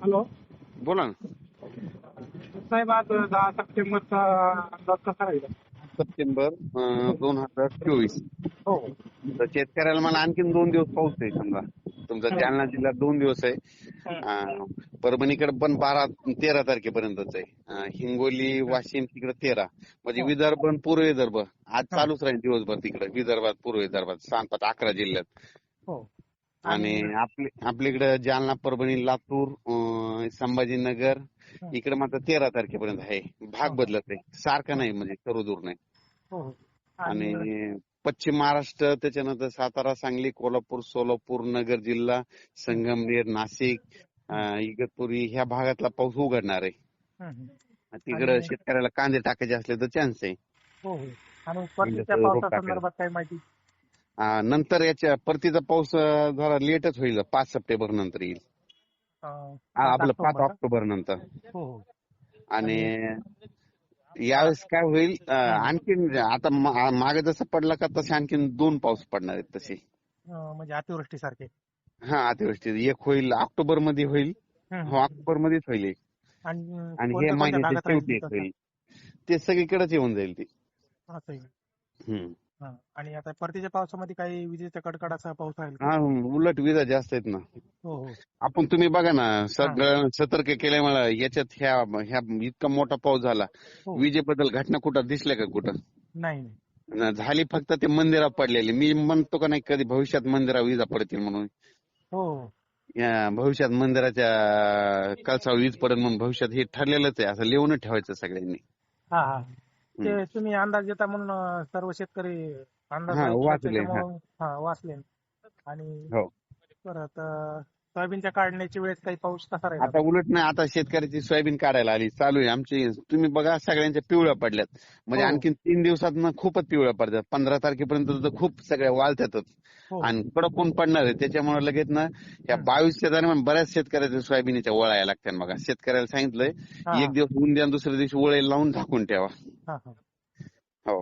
Hello. बोला ना. साहेब आज दहा सप्टेंबरचा अंदाज कसा राहील? सप्टेंबर अं, दोन हजार चोवीस. हो. तर शेतकऱ्याला मला आणखीन दोन दिवस पाऊस आहे समजा. तुमचा जालना जिल्ह्यात दोन दिवस आहे. अं, परभणीकडे पण बारा तेरा तारखेपर्यंतच आहे. अं, हिंगोली वाशिम तिकडे तेरा. म्हणजे विदर्भ आणि पूर्व विदर्भ. आज चालूच राहील दिवसभर तिकडे. विदर्भात पूर्व विदर्भात सात पाच अकरा जिल्ह्यात. हो. आणि आपले आपल्याकडे जालना परभणी लातूर संभाजीनगर इकडे मात्र तेरा तारखेपर्यंत आहे. भाग बदलत आहे. सारखं नाही म्हणजे सर्व दूर नाही. हो हो. आणि पश्चिम महाराष्ट्र त्याच्यानंतर सातारा सांगली कोल्हापूर सोलापूर नगर जिल्हा संगमनेर नाशिक इगतपुरी ह्या भागातला पाऊस उघडणार आहे. हं, हं. तिकडे शेतकऱ्याला कांदे टाकायचे असले तर चान्स आहे. हो हो. आणि परतीच्या म्हणजे काही माहिती नंतर याच्या परतीचा पाऊस जरा लेटच होईल. पाच सप्टेंबर नंतर येईल. आपलं पाच ऑक्टोबर नंतर. हो हो. आणि यावेळेस काय होईल आणखीन आता मागे जसं पडला का तसे आणखीन दोन पाऊस पडणार आहेत तसे. म्हणजे अतिवृष्टीसारखे. हा अतिवृष्टी. एक होईल ऑक्टोबरमध्ये होईल हं, ऑक्टोबर मध्येच होईल एक. आणि हे महिन्याच्या शेवटी? होईल. ते सगळीकडेच येऊन जाईल ते. हं. आणि आता परतीच्या पावसामध्ये काही विजेचा कडकडाचा पाऊस राहील का? हा उलट विजा जास्त आहेत ना. हो हो. आपण तुम्ही बघा ना सगळं सतर्क केल्यामुळे याच्यात ह्या ह्या इतका मोठा पाऊस झाला. हो. विजेबद्दल घटना कुठं दिसल्या का कुठं? नाही नाही. न, झाली फक्त ते मंदिरात पडलेली. मी म्हणतो का नाही कधी भविष्यात मंदिरा विजा पडतील म्हणून. हो या भविष्यात मंदिराच्या कळसावर वीज पडेल म्हणून भविष्यात हे ठरलेलंच आहे. असं लिहूनच ठेवायचं सगळ्यांनी. हा हा. ते तुम्ही अंदाज देता म्हणून सर्व शेतकरी अंदाज हा, वाचले, त्याच्यामुळं- हा. वाचले. आणि हो. परत अं, सोयाबीनच्या काढण्याची वेळेस काही पाऊस कसा राहील? आता उलट नाही आता शेतकऱ्याची सोयाबीन काढायला आली. चालू आहे आमची. तुम्ही बघा सगळ्यांच्या पिवळ्या पडल्यात. म्हणजे हो. आणखीन तीन दिवसात ना खूपच पिवळ्या पडतात. पंधरा तारखेपर्यंत तर खूप सगळ्या वाळतातच हो. आणि कडक ऊन पडणार आहे. त्याच्यामुळे लगेच ना या बावीसच्या दरम्यान बऱ्याच शेतकऱ्याच्या सोयाबीनच्या वळायला लागतात बघा. शेतकऱ्याला सांगितलंय हा. एक दिवस ऊन द्या आणि दुसऱ्या दिवशी वळे लावून झाकून ठेवा. हा